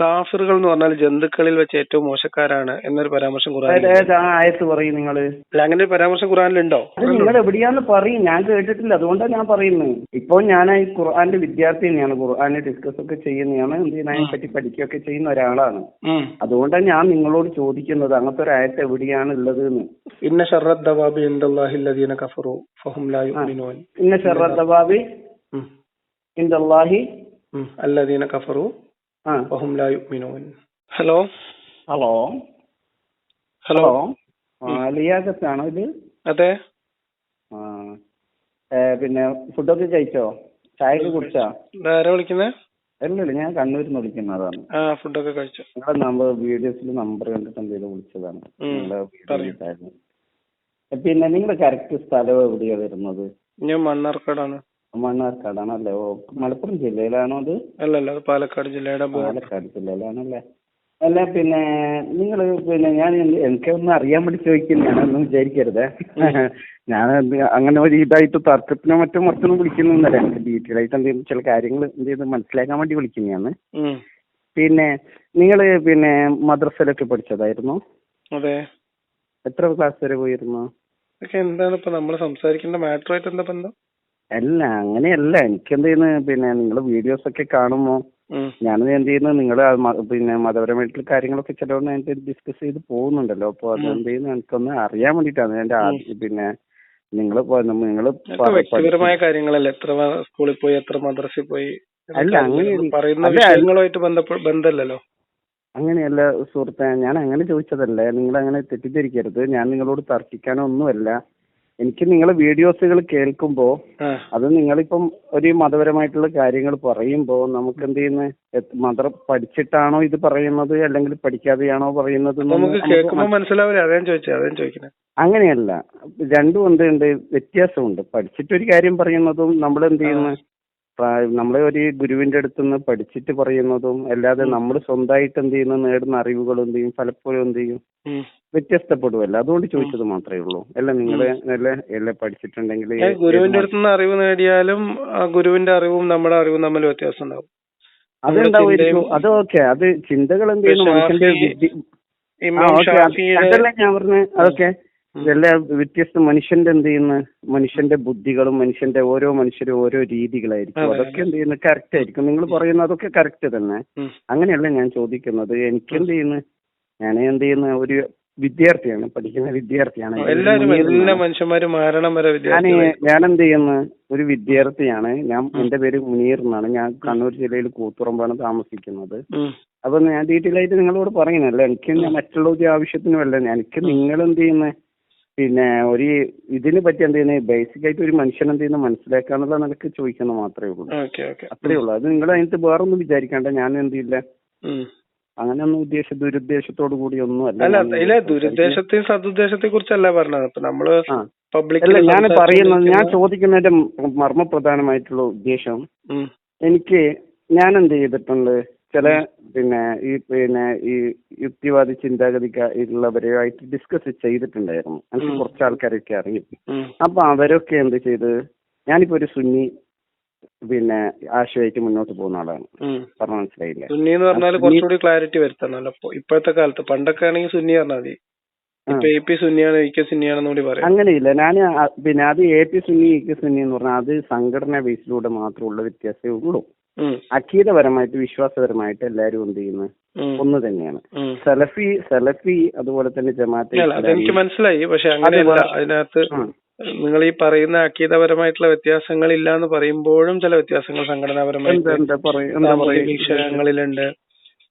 കാഫിറുകൾ എന്ന് പറഞ്ഞാൽ ജന്തുക്കളിൽ വെച്ച് ഏറ്റവും മോശക്കാരാണ് എന്നൊരു പരാമർശം ആ ആയത്ത് പറയും നിങ്ങൾ അല്ല അങ്ങനെ ഒരു പരാമർശം ഉണ്ടോ നിങ്ങൾ എവിടെയാന്ന് പറയും. ഞാൻ കേട്ടിട്ടില്ല. അതുകൊണ്ടാണ് ഞാൻ പറയുന്നത് ഇപ്പോൾ ഞാൻ ഈ ഖുർആന്റെ വിദ്യാർത്ഥി തന്നെയാണ്. ഖുർആനെ ഡിസ്കസ് ഒക്കെ ചെയ്യുന്നതാണ് എന്ത് ചെയ്യുന്ന അതിനെ പറ്റി പഠിക്കുകയൊക്കെ ചെയ്യുന്ന ഒരാളാണ്. അതുകൊണ്ടാണ് ഞാൻ നിങ്ങളോട് ചോദിക്കുന്നത്. അങ്ങനത്തെ ഒരു ആയത്ത് എവിടെയാണ് ഉള്ളത് എന്ന് ഇന്ന ഷറദ് ദവാബി ഇന്ദല്ലാഹി കഫറു ഫഹും ലാ ഇന്ന. ഇന്ദല്ലാഹി അല്ലദീന കഫറു ഹലോ? ഹലോ? ഹലോ? ഹലോ? ആ ലിയാഖത്താണോ ഇത്? അതെ. ആ പിന്നെ ഫുഡൊക്കെ കഴിച്ചോ? ചായ കുടിച്ചോ? ആരാ വിളിക്കുന്നേ? അല്ലല്ല ഞാൻ കണ്ണൂരിൽ നിന്ന് വിളിക്കുന്നതാണ്. ആ ഫുഡൊക്കെ കഴിച്ചു. നിങ്ങളുടെ നമ്പർ വീഡിയോസിൽ നമ്പർ കണ്ടിട്ട് എന്തെങ്കിലും വിളിച്ചതാണ്. നിങ്ങളുടെ. പിന്നെ നിങ്ങളുടെ കറക്റ്റ് സ്ഥലം എവിടെയാ വരുന്നത്? ഞാൻ മണ്ണാർക്കാടാണ്. മണ്ണാർക്കാടാണല്ലേ? ഓ മലപ്പുറം ജില്ലയിലാണോ അത്? അല്ലല്ല അത് പാലക്കാട് ജില്ലയുടെ ബോർഡർ. പാലക്കാട് ജില്ലയിലാണല്ലേ? അല്ല പിന്നെ നിങ്ങൾ പിന്നെ ഞാൻ എനിക്ക് ഒന്ന് അറിയാൻ വേണ്ടി ചോദിക്കുന്നതാണെന്നും വിചാരിക്കരുത്. ഞാൻ എന്ത് അങ്ങനെ ഒരു ഇതായിട്ട് തർക്കത്തിനോ മറ്റോ മറിച്ചൊന്നും വിളിക്കുന്നൊന്നല്ല എനിക്ക് ഡീറ്റെയിൽ ആയിട്ട് എന്തെങ്കിലും ചില കാര്യങ്ങൾ എന്ത് ചെയ്ത് മനസ്സിലാക്കാൻ വേണ്ടി വിളിക്കുന്നതാണ് പിന്നെ നിങ്ങൾ പിന്നെ മദ്രസയിലൊക്കെ പഠിച്ചതായിരുന്നു? അതെ. എത്ര ക്ലാസ് വരെ പോയിരുന്നു? ഇതൊക്കെ എന്താണ് ഇപ്പൊ നമ്മൾ സംസാരിക്കേണ്ട മാറ്ററുമായിട്ട് എന്താ ബന്ധം? അല്ല അങ്ങനെയല്ല. എനിക്ക് എന്ത് ചെയ്യുന്നു പിന്നെ നിങ്ങൾ വീഡിയോസ് ഒക്കെ കാണുമ്പോൾ ഉം. ഞാൻ എന്ത് ചെയ്യുന്നു നിങ്ങൾ പിന്നെ മതപരമായിട്ടുള്ള കാര്യങ്ങളൊക്കെ ചിലവണ്ണം അതിന്റെ ഡിസ്കസ് ചെയ്ത് പോകുന്നുണ്ടല്ലോ. അപ്പോൾ അത് എന്ത് ചെയ്യുന്നു എനിക്കൊന്ന് അറിയാൻ വേണ്ടിട്ടാണ് എന്റെ ആദ്യം പിന്നെ നിങ്ങൾ നിങ്ങൾ വ്യക്തിപരമായ കാര്യങ്ങളല്ല? എത്ര സ്കൂളിൽ പോയി എത്ര മദ്രസയിൽ പോയി? അല്ല, അങ്ങനെ- പറയുന്ന വിഷയങ്ങളുമായിട്ട് ബന്ധമല്ലല്ലോ അങ്ങനെയല്ല സുഹൃത്തെ ഞാൻ അങ്ങനെ ചോദിച്ചതല്ല? നിങ്ങൾ അങ്ങനെ തെറ്റിദ്ധരിക്കരുത്. ഞാൻ നിങ്ങളോട് തർക്കിക്കാനോ ഒന്നുമല്ല എനിക്ക് നിങ്ങളെ വീഡിയോസുകൾ കേൾക്കുമ്പോ അത് നിങ്ങളിപ്പം ഒരു മതപരമായിട്ടുള്ള കാര്യങ്ങൾ പറയുമ്പോ നമുക്ക് എന്ത് ചെയ്യുന്ന മതം പഠിച്ചിട്ടാണോ ഇത് പറയുന്നത്? അല്ലെങ്കിൽ പഠിക്കാതെയാണോ പറയുന്നത് അങ്ങനെയല്ല. രണ്ടും എന്ത് ഉണ്ട് വ്യത്യാസമുണ്ട്. പഠിച്ചിട്ടൊരു കാര്യം പറയുന്നതും നമ്മൾ എന്ത് ചെയ്യുന്നു നമ്മളെ ഒരു ഗുരുവിന്റെ അടുത്ത് നിന്ന് പഠിച്ചിട്ട് പറയുന്നതും അല്ലാതെ നമ്മൾ സ്വന്തമായിട്ട് എന്ത് ചെയ്യുന്നു നേടുന്ന അറിവുകൾ എന്ത് ചെയ്യും പലപ്പോഴും എന്ത് ചെയ്യും. വ്യത്യസ്തപ്പെടുമല്ലോ അതുകൊണ്ട് ചോദിച്ചത് മാത്രമേ ഉള്ളൂ. അല്ല നിങ്ങൾ നല്ല എല്ലാം പഠിച്ചിട്ടുണ്ടെങ്കിൽ ഗുരുവിന്റെ അടുത്ത് നിന്ന് അറിവ് നേടിയാലും ആ ഗുരുവിന്റെ അറിവും നമ്മുടെ അറിവും തമ്മിൽ വ്യത്യാസം ഉണ്ടാവും. അതുണ്ടാവുമായിരിക്കും അത് ഓക്കെ. അത് ചിന്തകൾ എന്ത് ചെയ്യുന്നു? മനുഷ്യന്റെ അതല്ല ഞാൻ പറഞ്ഞ അതൊക്കെ എല്ലാ വ്യത്യസ്ത മനുഷ്യന്റെ എന്ത് ചെയ്യുന്ന? മനുഷ്യന്റെ ബുദ്ധികളും മനുഷ്യന്റെ ഓരോ മനുഷ്യരും ഓരോ രീതികളായിരിക്കും. അതൊക്കെ എന്ത് ചെയ്യുന്നത് കറക്റ്റ് ആയിരിക്കും. നിങ്ങൾ പറയുന്ന അതൊക്കെ കറക്റ്റ് തന്നെ. അങ്ങനെയല്ല ഞാൻ ചോദിക്കുന്നത്. എനിക്ക് എന്ത് ചെയ്യുന്നു? ഞാൻ എന്ത് ചെയ്യുന്ന? ഒരു വിദ്യാർത്ഥിയാണ് പഠിക്കുന്ന വിദ്യാർത്ഥിയാണ്. എല്ലാവരും എല്ലാ. മനുഷ്യന്മാരും മരണം വരെ ഞാൻ ഞാൻ എന്ത് ചെയ്യുന്ന ഒരു വിദ്യാർത്ഥിയാണ്. ഞാൻ എന്റെ പേര് മുനീർ എന്നാണ്. ഞാൻ കണ്ണൂർ ജില്ലയിൽ കൂത്തുറമ്പാണ് താമസിക്കുന്നത്. അപ്പൊ ഞാൻ ഡീറ്റെയിൽ ആയിട്ട് നിങ്ങളോട് പറയുന്നല്ല എനിക്ക് മറ്റുള്ള ഒരു ആവശ്യത്തിനുമല്ല. എനിക്ക് നിങ്ങൾ എന്ത് ചെയ്യുന്ന പിന്നെ ഒരു ഇതിനെ പറ്റി എന്ത് ചെയ്യുന്നത് ബേസിക് ആയിട്ട് ഒരു മനുഷ്യൻ എന്ത് ചെയ്യുന്ന മനസ്സിലാക്കാന്നുള്ള നിനക്ക് ചോദിക്കുന്നത് മാത്രമേ ഉള്ളൂ. അത്രേ ഉള്ളൂ. അത് നിങ്ങൾ അതിനകത്ത് വേറൊന്നും വിചാരിക്കണ്ട. ഞാൻ എന്ത് ചെയ്യില്ല. അങ്ങനെയൊന്നും ഉദ്ദേശ ദുരുദ്ദേശത്തോടു കൂടി ഒന്നും അല്ല ഇല്ല സംസാരിക്കുന്നത്. ദുരുദ്ദേശത്തെയും സതുദ്ദേശത്തെ കുറിച്ചല്ല പറഞ്ഞത്. ഇപ്പൊ നമ്മൾ. പബ്ലിക് ഞാൻ പറയുന്നത് ഞാൻ ചോദിക്കുന്നതിന്റെ മർമ്മപ്രധാനമായിട്ടുള്ള ഉദ്ദേശം എനിക്ക് ഞാൻ എന്ത് ചെയ്തിട്ടുണ്ട്? ചില പിന്നെ ഈ പിന്നെ ഈ യുക്തിവാദി ചിന്താഗതിക്ക് ഉള്ളവരുമായിട്ട് ഡിസ്കസ് ചെയ്തിട്ടുണ്ടായിരുന്നു. എനിക്ക് കുറച്ച് ആൾക്കാരൊക്കെ അറിയും. അപ്പൊ അവരൊക്കെ എന്ത് ചെയ്ത്? ഞാനിപ്പോ ഒരു സുന്നി പിന്നെ ആശയമായിട്ട് മുന്നോട്ട് പോകുന്ന ആളാണ്. പറഞ്ഞ മനസ്സിലായില്ലേ? സുന്നി എന്ന് പറഞ്ഞാൽ കുറച്ചുകൂടി ക്ലാരിറ്റി വരുത്തണല്ലോ ഇപ്പോഴത്തെ കാലത്ത് പണ്ടൊക്കെ ആണെങ്കിൽ സുന്നി പറഞ്ഞാൽ മതി. ഇപ്പൊ എ പി സുന്നിയാണ് ഇ കെ സുന്നിയാണെന്ന് കൂടി പറയാം. അങ്ങനെയില്ല. ഞാൻ പിന്നെ അത് എ പി സുന്നി ഇ കെ സുന്നി എന്ന് പറഞ്ഞാൽ അത് സംഘടന ബേസിലൂടെ മാത്രമുള്ള വ്യത്യാസമേ ഉള്ളൂ. അഖീതപരമായിട്ട് വിശ്വാസപരമായിട്ട് എല്ലാരും എന്ത് ചെയ്യുന്നത്. ഒന്ന് തന്നെയാണ്. സലഫി സലഫി അതുപോലെ തന്നെ ജമാഅത്തെ അതെനിക്ക് മനസ്സിലായി. പക്ഷെ വേറെ- അതിനകത്ത്. നിങ്ങൾ ഈ പറയുന്ന അക്കീതപരമായിട്ടുള്ള വ്യത്യാസങ്ങൾ ഇല്ല എന്ന് പറയുമ്പോഴും ചില വ്യത്യാസങ്ങൾ സംഘടനാപരമായിട്ട്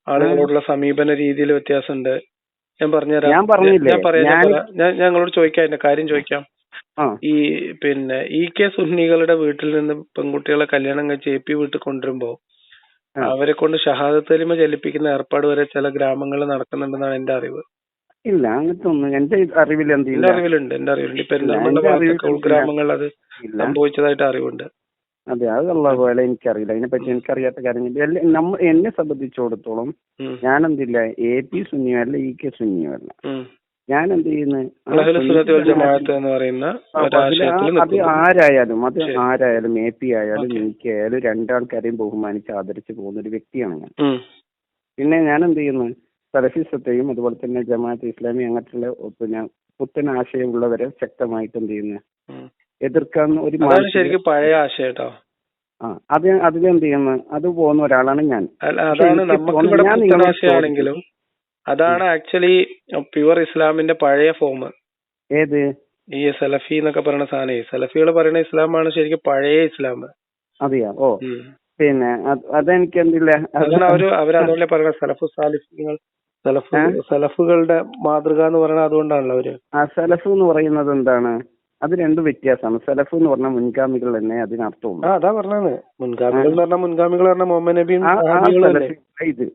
ആളുകളോടുള്ള സമീപന രീതിയിൽ വ്യത്യാസമുണ്ട്. ഞാൻ പറഞ്ഞുതരാം. ഞാൻ പറയാം ഞാൻ നിങ്ങളോട് ചോദിക്കാം എന്റെ കാര്യം ചോദിക്കാം. ഈ പിന്നെ ഇ കെ സുന്നികളുടെ വീട്ടിൽ നിന്ന് പെൺകുട്ടികളെ കല്യാണം കഴിച്ച് എ പി വീട്ടിൽ കൊണ്ടുവരുമ്പോ അവരെ കൊണ്ട് ഷഹാദത്ത് കലിമ ചലിപ്പിക്കുന്ന ഏർപ്പാട് വരെ ചില ഗ്രാമങ്ങളിൽ നടക്കുന്നുണ്ടെന്നാണ് എന്റെ അറിവ്. ഇല്ല അങ്ങനത്തെ ഒന്നും എന്റെ അറിവിൽ എന്റെ എന്തില്ല അറിവിലുണ്ട് എന്റെ അറിവിലുണ്ട്. ഈ പെരുന്തൽമണ്ണ എന്റെ ഭാഗത്തൊക്കെ അറിവിൽ ഉൾഗ്രാമങ്ങളിൽ അത് ഇല്ല. സംഭവിച്ചതായിട്ട് അറിവുണ്ട്. അതെ അത് അള്ളാഹു പോലെ എനിക്കറിയില്ല. അതിനെപ്പറ്റി എനിക്കറിയാത്ത കാര്യങ്ങൾ എല്ലാം നമ്മ എന്നെ സംബന്ധിച്ചിടത്തോളം ഉം. ഞാൻ എന്തില്ല എ പി സുന്നിയോ അല്ല ഇ കെ സുന്നിയോ അല്ല. ഉം. ഞാൻ എന്ത് ചെയ്യുന്നു? ആ അഹ്ലു സുന്നത്തി വൽ സുന്നത്ത് ജമാഅത്ത് എന്ന് പറയുന്ന ആ, അതിൽ ഒരാശയത്തിൽ ആ- അത് നിൽക്കുന്നു ആരായാലും അത് ശരി. ആരായാലും എ പി ആയാലും. ഇ കെ ആയാലും രണ്ടാൾക്കാരെയും ബഹുമാനിച്ച് ആദരിച്ച് പോകുന്ന ഒരു വ്യക്തിയാണ് ഞാൻ. ഉം. പിന്നെ ഞാൻ എന്ത് ചെയ്യുന്നു? സലഫിസത്തെയും അതുപോലെ തന്നെ ജമാഅത്ത് ഇസ്ലാമി അങ്ങനത്തുള്ള പിന്നെ പുത്തൻ ആശയമുള്ളവരെ ശക്തമായിട്ട് എന്ത് ചെയ്യുന്നു? എതിർക്കാൻ ഒരു ശരിക്കും പഴയ ആശയം കേട്ടോ ആ അത് അതിലെന്ത് ചെയ്യുന്നു? അത് പോകുന്ന ഒരാളാണ് ഞാൻ. അല്ല അതാണ് ആക്ച്വലി പ്യുവർ ഇസ്ലാമിന്റെ പഴയ ഫോം ഏത്? ഈ സലഫി എന്നൊക്കെ പറയുന്ന സാധനം. സലഫികൾ പറയുന്ന ഇസ്ലാമാണ് ശരിക്കും പഴയ ഇസ്ലാം. അതെയാ? ഓ. പിന്നെ അത് അതെനിക്ക് എന്തില്ല? അവർ അവർ അതുപോലെ പറയുന്ന സലഫു സാലിഫ്യങ്ങൾ സലഫ് സലഫുകളുടെ മാതൃക എന്ന് പറയുന്നത് അതുകൊണ്ടാണല്ലോ അവർ. ആ സലഫ് എന്ന് പറയുന്നത് എന്താണ്? അത് രണ്ട് വ്യത്യാസമാണ്. സലഫ് എന്ന് പറഞ്ഞാൽ മുൻഗാമികൾ തന്നെ അതിനർത്ഥമുള്ളൂ ആ അതാ പറഞ്ഞത്. മുൻഗാമികൾ എന്ന് പറഞ്ഞാൽ മുൻഗാമികൾ പറഞ്ഞ മുഹമ്മദ് നബിയും സഹാബികളും അല്ലേ? ഇത്.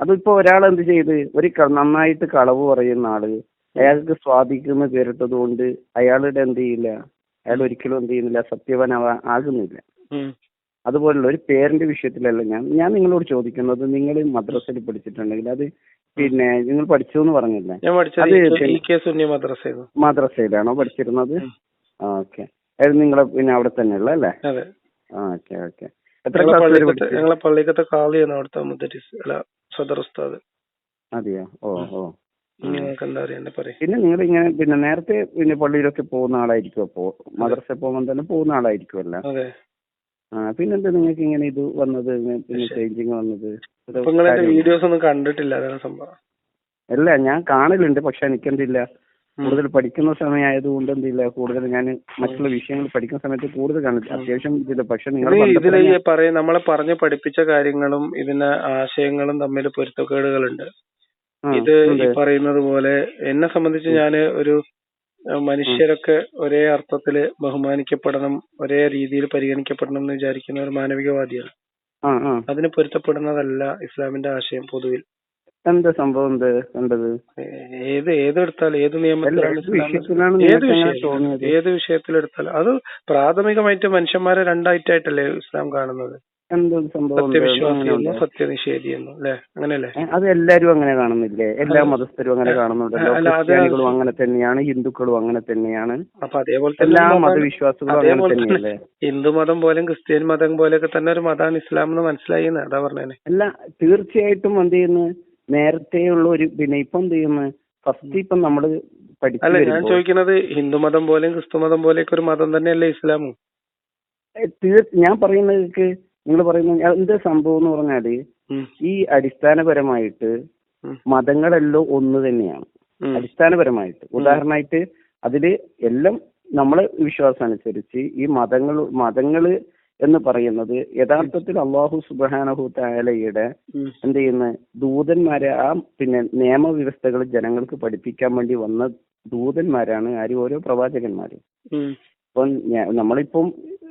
അതിപ്പോ ഒരാൾ എന്ത് ചെയ്ത്? ഒരു ക- നന്നായിട്ട് കളവ് പറയുന്ന ആൾ അയാൾക്ക് സ്വാധീനിക്കുന്ന പേരിട്ടത് കൊണ്ട് അയാളുടെ എന്ത് ചെയ്യില്ല? അയാൾ ഒരിക്കലും എന്ത് ചെയ്യുന്നില്ല? സത്യവാനാവാ ആകുന്നില്ല. ഉം. അതുപോലുള്ള ഒരു പേരിന്റെ വിഷയത്തിലല്ല ഞാൻ. ഞാൻ നിങ്ങളോട് ചോദിക്കുന്നത് നിങ്ങൾ മദ്രസയിൽ പഠിച്ചിട്ടുണ്ടെങ്കിൽ അത് പിന്നെ നിങ്ങൾ പഠിച്ചു എന്ന് പറഞ്ഞില്ലേ? ഞാൻ പഠിച്ചത് മദ്രസയിലാണോ പഠിച്ചിരുന്നത്. ഓക്കെ. നിങ്ങളെ പിന്നെ അവിടെ തന്നെ ഉള്ള അല്ലേ ഓക്കെ ഓക്കെ. എത്ര ഞങ്ങളെ പള്ളിക്കത്തെ കാളിയാണ് അവിടുത്തെ അല്ല സദർ ഉസ്താദ്. അതെയോ? ഓ ഓ. പിന്നെ നിങ്ങൾ ഇങ്ങനെ പിന്നെ നേരത്തെ പിന്നെ പള്ളിയിലൊക്കെ പോകുന്ന ആളായിരിക്കും അപ്പോ മദ്രസ പോകുമ്പോൾ തന്നെ പോകുന്ന ആളായിരിക്കുമല്ലോ ആ പിന്നെന്താ നിങ്ങൾക്ക് ഇങ്ങനെ ഇത് വന്നത്? പിന്നെ ചേഞ്ചിങ് വന്നത്? വീഡിയോസ് ഒന്നും കണ്ടിട്ടില്ല സംഭവം. അല്ല ഞാൻ കാണലുണ്ട് പക്ഷെ എനിക്കെന്തില്ല? കൂടുതൽ പഠിക്കുന്ന സമയമായതുകൊണ്ട് എന്തില്ല? കൂടുതൽ ഞാൻ മറ്റുള്ള വിഷയങ്ങൾ പഠിക്കുന്ന സമയത്ത് കൂടുതൽ കാണില്ല അത്യാവശ്യം ഇതില്ല പക്ഷെ നിങ്ങൾ ഇത് ഇതിൽ പറയും നമ്മളെ പറഞ്ഞു പഠിപ്പിച്ച കാര്യങ്ങളും ഇതിന് ആശയങ്ങളും തമ്മിൽ പൊരുത്തക്കേടുകളുണ്ട്. ഇത് ഈ പറയുന്നത് പോലെ എന്നെ സംബന്ധിച്ച് ഞാൻ ഒരു മനുഷ്യരൊക്കെ ഒരേ അർത്ഥത്തിൽ ബഹുമാനിക്കപ്പെടണം ഒരേ രീതിയിൽ പരിഗണിക്കപ്പെടണം എന്ന് വിചാരിക്കുന്ന ഒരു മാനവികവാദിയാണ്. അതിന് പൊരുത്തപ്പെടുന്നതല്ല ഇസ്ലാമിന്റെ ആശയം പൊതുവിൽ. എന്താ സംഭവം? കണ്ടത്? ഏത് ഏതെടുത്താൽ ഏത് നിയമത്തിലാണ് ഏത് വിഷയം? ഏത് വിഷയത്തിലെടുത്താൽ അത് പ്രാഥമികമായിട്ട് മനുഷ്യന്മാരെ രണ്ടായിട്ടായിട്ടല്ലേ ഇസ്ലാം കാണുന്നത്. എന്ത് സംഭവം അല്ലെ? അങ്ങനെയല്ലേ? അത് എല്ലാരും അങ്ങനെ കാണുന്നില്ലേ? എല്ലാ മതസ്ഥരും അങ്ങനെ കാണുന്നുണ്ടല്ലോ ക്രിസ്ത്യാനികളും അങ്ങനെ തന്നെയാണ് ഹിന്ദുക്കളും അങ്ങനെ തന്നെയാണ്. എല്ലാ മതവിശ്വാസികളും അങ്ങനെ തന്നെയല്ലേ? ഹിന്ദു മതം പോലും ക്രിസ്ത്യൻ മതം പോലെയൊക്കെ തന്നെ ഒരു മതമാണ് ഇസ്ലാം എന്ന് മനസ്സിലായി എന്ന് അതാ പറഞ്ഞേ അല്ല തീർച്ചയായിട്ടും എന്ത് ചെയ്യുന്നു? നേരത്തെയുള്ള ഒരു പിന്നെ ഇപ്പൊ എന്ത് ചെയ്യുന്നു? ഫസ്റ്റ് ഇപ്പൊ നമ്മൾ പഠിച്ചു അല്ല ഞാൻ ചോദിക്കുന്നത് ഹിന്ദു മതം പോലെയും ക്രിസ്തു മതം പോലെയൊക്കെ ഒരു മതം തന്നെയല്ലേ ഇസ്ലാമും? ഞാൻ പറയുന്നത് നിങ്ങൾ പറയുന്ന എന്ത് സംഭവം എന്ന് പറഞ്ഞാൽ ഈ അടിസ്ഥാനപരമായിട്ട്. മതങ്ങളെല്ലാം ഒന്ന് തന്നെയാണ്. അടിസ്ഥാനപരമായിട്ട്. ഉദാഹരണമായിട്ട് അതിൽ എല്ലാം നമ്മളെ വിശ്വാസം അനുസരിച്ച് ഈ മതങ്ങൾ മതങ്ങൾ എന്ന് പറയുന്നത് യഥാർത്ഥത്തിൽ അള്ളാഹു സുബാനഹു താലയുടെ എന്ത് ചെയ്യുന്ന ദൂതന്മാരെ ആ പിന്നെ നിയമവ്യവസ്ഥകൾ ജനങ്ങൾക്ക് പഠിപ്പിക്കാൻ വേണ്ടി വന്ന ദൂതന്മാരാണ് ആര്? ഓരോ പ്രവാചകന്മാര്. ഇപ്പം നമ്മളിപ്പം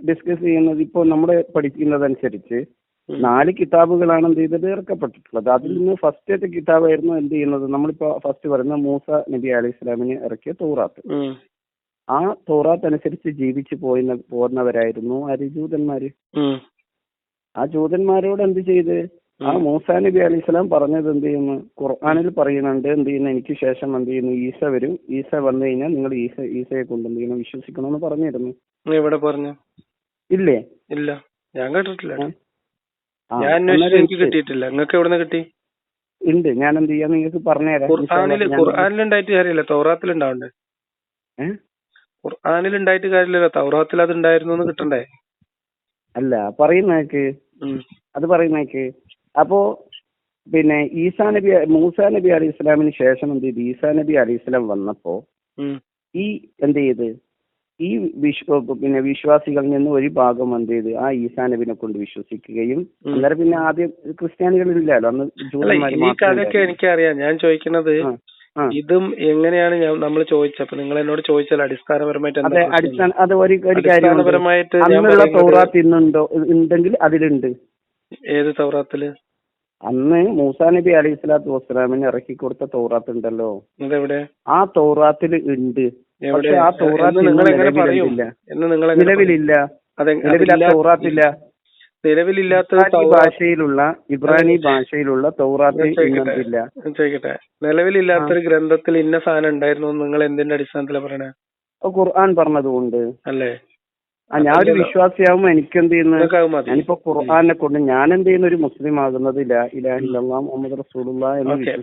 ഡിസ്കസ് ചെയ്യുന്നത് ഇപ്പോൾ നമ്മൾ പഠിക്കുന്നതനുസരിച്ച്. നാല് കിതാബുകളാണ് എന്ത് ചെയ്തത്? ഇറക്കപ്പെട്ടിട്ടുള്ളത്. അതിൽ നിന്ന് ഫസ്റ്റത്തെ കിതാബായിരുന്നു എന്ത് ചെയ്യുന്നത്? നമ്മളിപ്പോ ഫസ്റ്റ് പറയുന്ന മൂസ നബി അലി ഇസ്ലാമിനെ ഇറക്കിയ തോറാത്ത്. ആ തോറാത്ത് അനുസരിച്ച് ജീവിച്ചു പോയിന്ന പോന്നവരായിരുന്നു ആര്? ജൂതന്മാര്. ആ ജൂതന്മാരോട് എന്ത് ചെയ്ത്? ആ മൂസ നബി അലി ഇസ്ലാം പറഞ്ഞത് എന്ത് ചെയ്യുന്നു? ഖുർആാനിൽ പറയുന്നുണ്ട് എന്ത് ചെയ്യുന്നു? എനിക്ക് ശേഷം എന്ത് ചെയ്യുന്നു? ഈസ വരും. ഈസ വന്നു കഴിഞ്ഞാൽ നിങ്ങൾ ഈസ ഈസയെ കൊണ്ട് എന്ത് ചെയ്യണം വിശ്വസിക്കണമെന്ന് പറഞ്ഞിരുന്നു. എവിടെ പറഞ്ഞു? ഇല്ലേ? ഇല്ല. ഞാൻ കേട്ടിട്ടില്ല ഞാൻ അന്വേഷിച്ചു എനിക്ക് കിട്ടിയിട്ടില്ല. നിങ്ങൾക്ക് എവിടെ നിന്ന് കിട്ടി? ഉണ്ട്. ഞാൻ എന്ത് ചെയ്യാ നിങ്ങൾക്ക് പറഞ്ഞുതരാം ഖുർആാനിൽ ഖുർആാനിൽ ഉണ്ടായിട്ട് കാര്യമില്ല. തൗറാത്തിൽ ഉണ്ടാവണ്ടേ? ഖുർആാനിൽ ഉണ്ടായിട്ട് കാര്യമില്ല തൗറാത്തിൽ അത് ഉണ്ടായിരുന്നു എന്ന് കിട്ടണ്ടേ? അല്ല പറയുന്നേക്ക്. അത് പറയുന്നേക്ക് അപ്പോ പിന്നെ ഈസാ നബി മൂസാ നബി അലി ഇസ്ലാമിന് ശേഷം എന്ത് ചെയ്തു? ഈസാ നബി അലി ഇസ്ലാം വന്നപ്പോ ഈ എന്ത് ചെയ്ത്? ഈ വിശ്വ പിന്നെ വിശ്വാസികളിൽ നിന്ന് ഒരു ഭാഗം എന്ത് ചെയ്ത് ആ ഈസാ നബിനെ കൊണ്ട് വിശ്വസിക്കുകയും അന്നേരം പിന്നെ ആദ്യം ക്രിസ്ത്യാനികളില്ലല്ലോ അന്ന് ഈ കഥയൊക്കെ എനിക്കറിയാം. ഞാൻ ചോദിക്കുന്നത്. ഇതും എങ്ങനെയാണ് ഞാൻ നമ്മൾ ചോദിച്ചത്? അപ്പൊ നിങ്ങൾ എന്നോട് ചോദിച്ചാൽ അടിസ്ഥാനപരമായിട്ട് അതെ അടിസ്ഥാന അത് ഒരു അടിസ്ഥാനപരമായിട്ട് അന്നുള്ള പറയുന്നത് തൗറാത്ത് ഇന്നുണ്ടോ? ഉണ്ടെങ്കിൽ അതിലുണ്ട്. ഏത് തൗറാത്തിൽ അന്ന് മൂസാ നബി അലൈഹി സ്വലാത്തു വസ്സലാമിന് ഇറക്കി കൊടുത്ത തൗറാത്ത് ഉണ്ടല്ലോ. അതെവിടെ? ആ തൗറാത്തിൽ ഉണ്ട് പക്ഷെ ആ തൗറാത്ത് നിലവിലില്ല. നിലവിൽ ആ തൗറാത്തില്ല. നിലവിലില്ലാത്ത ഭാഷയിലുള്ള ഇബ്രാനി ഭാഷയിലുള്ള തൗറാത്ത് ഇല്ല ചോദിക്കട്ടെ? നിലവിലില്ലാത്തൊരു ഗ്രന്ഥത്തിൽ ഇന്ന സാധനം ഉണ്ടായിരുന്നു നിങ്ങൾ എന്തിന്റെ അടിസ്ഥാനത്തിലാണ് പറയണേ? ഖുർആൻ പറഞ്ഞതുകൊണ്ട്. അല്ലേ? ഞാൻ ഒരു വിശ്വാസിയാവുമ്പോ എനിക്ക് എന്ത് ചെയ്യുന്നു ഞാനിപ്പോ ഖുർആനെ കൊണ്ട് ഞാൻ എന്ത് ചെയ്യുന്ന? ഒരു മുസ്ലിം ആകുന്നത് മുഹമ്മദ് റസൂലുള്ള